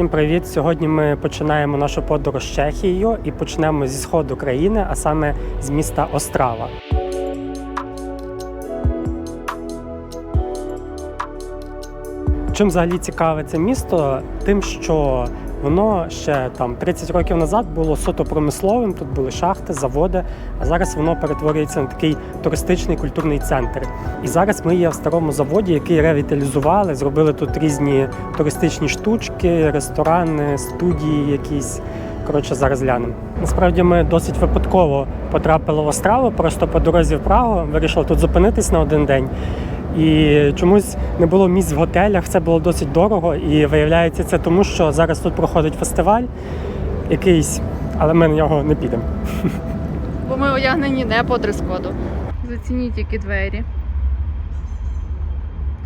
Всім привіт! Сьогодні ми починаємо нашу подорож Чехією і почнемо зі сходу країни, а саме з міста Острава. Чим взагалі цікаве це місто? Тим, що воно ще там 30 років назад було суто промисловим, тут були шахти, заводи, а зараз воно перетворюється на такий туристичний культурний центр. І зараз ми є в старому заводі, який ревіталізували, зробили тут різні туристичні штучки, ресторани, студії якісь. Коротше, зараз глянемо. Насправді ми досить випадково потрапили в Остраву, просто по дорозі в Прагу, вирішили тут зупинитись на один день. І чомусь не було місць в готелях, це було досить дорого. І виявляється, це тому, що зараз тут проходить фестиваль якийсь, але ми на нього не підемо. Бо ми одягнені не по дрес-коду. Зацініть які двері.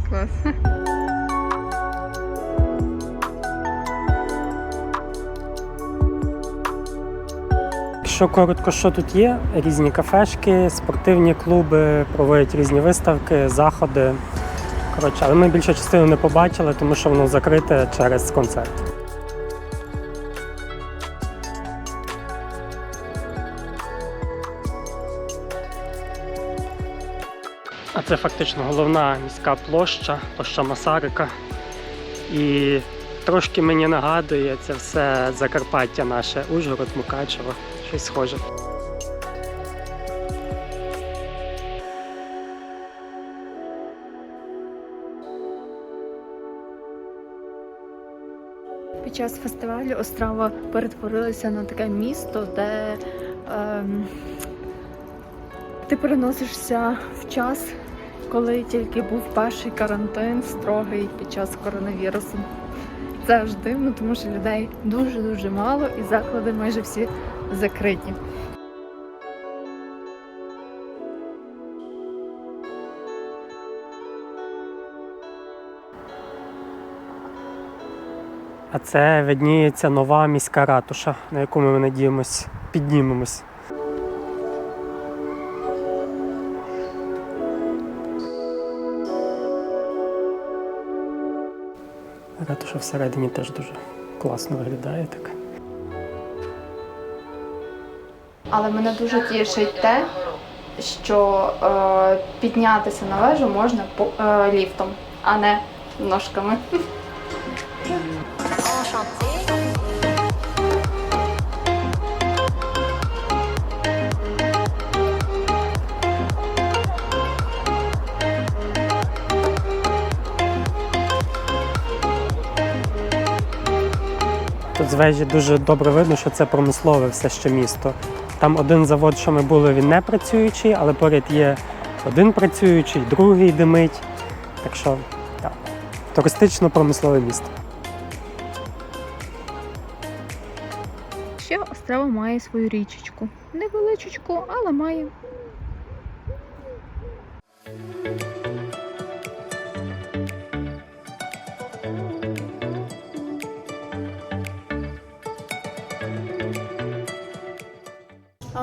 Клас. Якщо коротко, що тут є, різні кафешки, спортивні клуби, проводять різні виставки, заходи. Коротше, але ми більшу частину не побачили, тому що воно закрите через концерт. А це фактично головна міська площа, площа Масарика. І трошки мені нагадує це все Закарпаття наше, Ужгород, Мукачево, щось схоже. Під час фестивалю Острава перетворилася на таке місто, де ем, ти переносишся в час, коли тільки був перший карантин строгий під час коронавірусу. Це аж дивно, тому що людей дуже-дуже мало і заклади майже всі закриті. А це видніється нова міська ратуша, на яку ми надіємось, піднімемось. Ратуша всередині теж дуже класно виглядає так. Але мене дуже тішить те, що е, піднятися на вежу можна по, е, ліфтом, а не ножками. Тут з вежі дуже добре видно, що це промислове все ще місто. Там один завод, що ми були, він не працюючий, але поряд є один працюючий, другий димить. Так що так, туристично-промислове місто. Ще острова має свою річечку. Невеличечку, але має.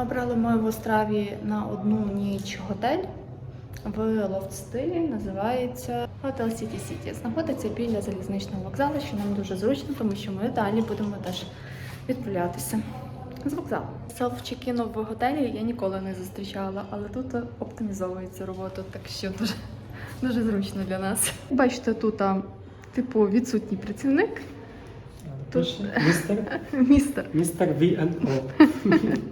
Обрали ми в Остраві на одну ніч готель в лофт-стилі, називається Hotel City City. Знаходиться біля залізничного вокзалу, що нам дуже зручно, тому що ми далі будемо теж відправлятися з вокзалу. Селф-чекіну в готелі я ніколи не зустрічала, але тут оптимізовується робота, так що дуже, дуже зручно для нас. Бачите, тут типу відсутній працівник. Тут- Містер, Містер. містер V&O.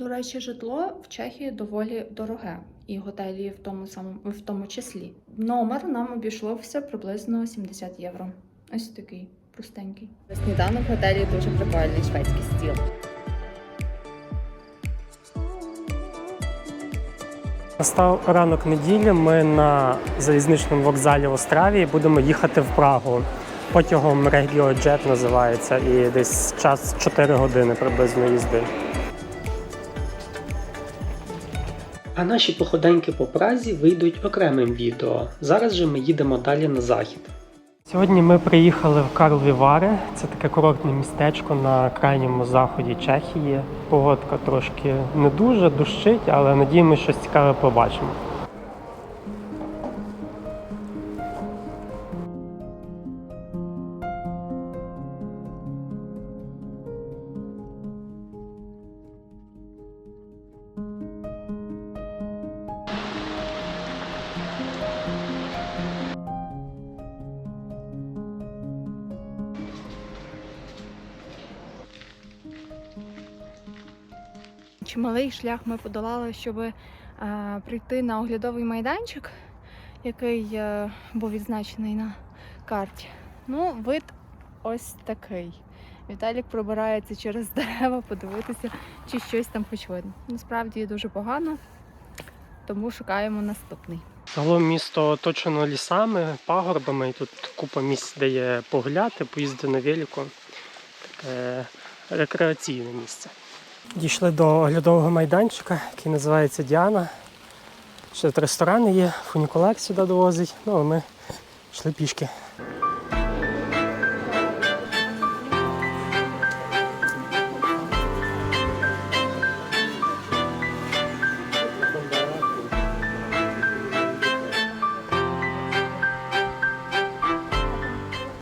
До речі, житло в Чехії доволі дороге, і готелі в тому самому в тому числі. Номер нам обійшлося приблизно 70 євро. Ось такий простенький. Сніданок в готелі дуже прикольний шведський стіл. Настав ранок неділі. Ми на залізничному вокзалі в Остраві будемо їхати в Прагу. Потягом RegioJet називається, і десь час 4 години приблизно їзди. А наші походеньки по Празі вийдуть окремим відео. Зараз же ми їдемо далі на захід. Сьогодні ми приїхали в Карлові Вари. Це таке курортне містечко на крайньому заході Чехії. Погодка трошки не дуже дощить, але надіємося, щось цікаве побачимо. Чималий шлях ми подолали, щоб е, прийти на оглядовий майданчик, який е, був відзначений на карті. Ну, вид ось такий. Віталік пробирається через дерева подивитися, чи щось там хоч видно. Насправді дуже погано, тому шукаємо наступний. Загалом місто оточено лісами, пагорбами, і тут купа місць, де є погуляти, поїздити на велику. Таке рекреаційне місце. Дійшли до оглядового майданчика, який називається Діана. Ще тут ресторани є, фунікулер сюди довозить. Ну, а ми йшли пішки.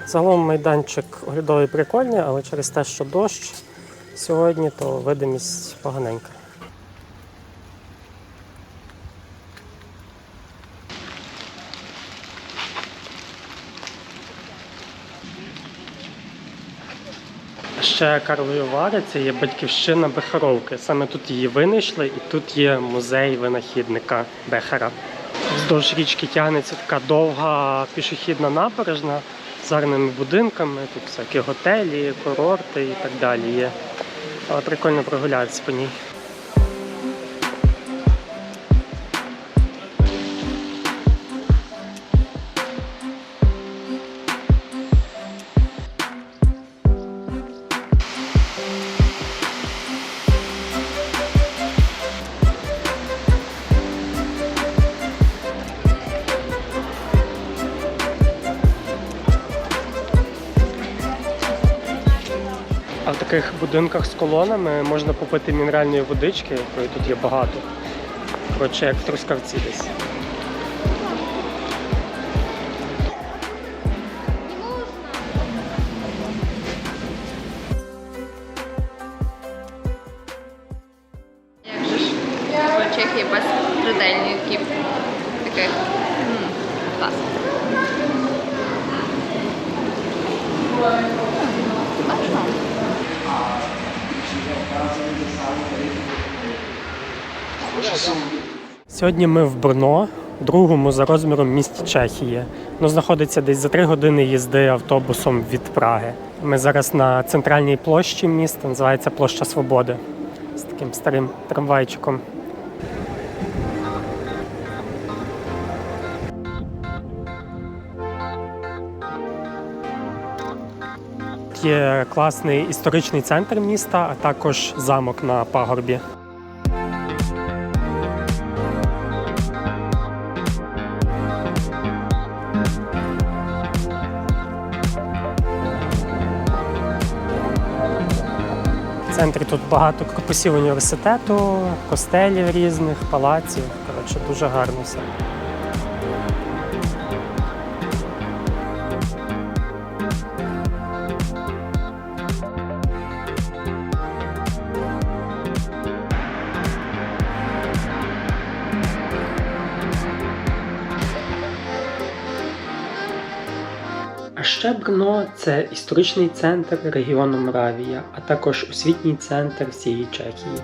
Загалом майданчик оглядовий прикольний, але через те, що дощ сьогодні, то видимість поганенька. Ще Карлові Вари це є батьківщина Бехаровки. Саме тут її винайшли, і тут є музей винахідника Бехара. Вздовж річки тягнеться така довга пішохідна набережна з гарними будинками, тут всякі готелі, курорти і так далі є. Але прикольно прогулятися по ній. Таких будинках з колонами можна попити мінеральної водички, якої тут є багато. Коротше, як в Трускавці десь. Чехії без тридельників таких. Сьогодні ми в Брно, другому за розміром місті Чехії. Ну, знаходиться десь за три години їзди автобусом від Праги. Ми зараз на центральній площі міста, називається Площа Свободи. З таким старим трамвайчиком. Є класний історичний центр міста, а також замок на пагорбі. Центрі тут багато корпусів університету, костелів різних, палаців. Коротше, дуже гарно все. Ще Брно це історичний центр регіону Моравія, а також освітній центр всієї Чехії.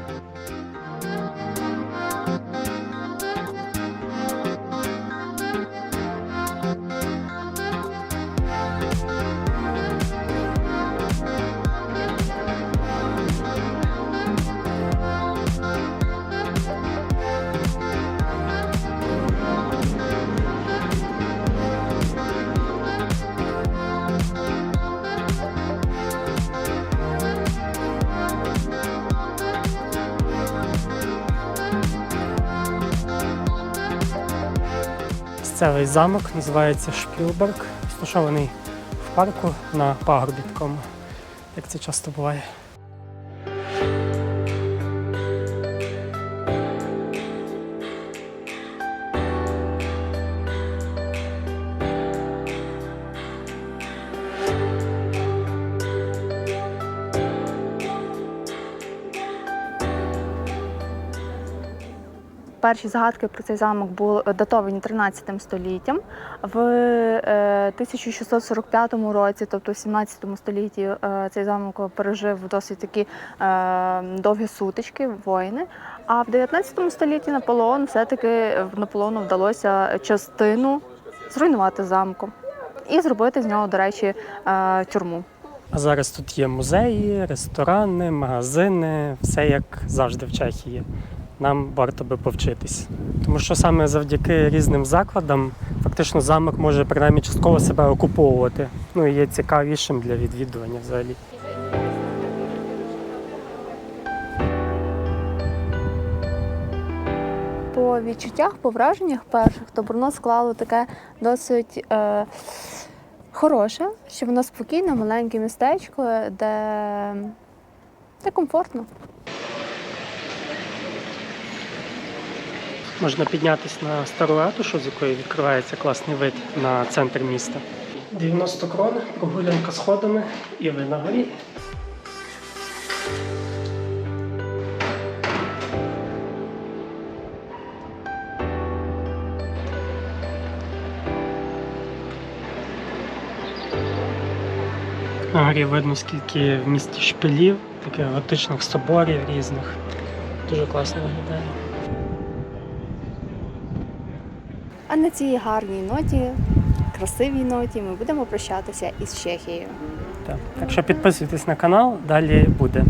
Місцевий замок називається Шпілберг, розташований в парку на пагорбі такому, як це часто буває. Перші згадки про цей замок були датовані 13 століттям. В е, 1645 році, тобто в 17 столітті, е, цей замок пережив досить такі е, довгі сутички, воїни. А в 19 столітті Наполеон все-таки Наполеону вдалося частину зруйнувати замку і зробити з нього, до речі, е, тюрму. А зараз тут є музеї, ресторани, магазини, все як завжди в Чехії. Нам варто би повчитись. Тому що саме завдяки різним закладам фактично замок може принаймні частково себе окуповувати. Ну і є цікавішим для відвідування взагалі. По відчуттях, по враженнях перших, то Брно склало таке досить е, хороше, що воно спокійне, маленьке містечко, де, де комфортно. Можна піднятися на стару ратушу, з якої відкривається класний вид на центр міста. 90 крон, прогулянка сходами і ви на горі. На горі видно, скільки в місті шпилів, таких готичних соборів різних. Дуже класно виглядає. На цій гарній ноті, красивій ноті, ми будемо прощатися із Чехією. Так. так що підписуйтесь на канал, далі буде.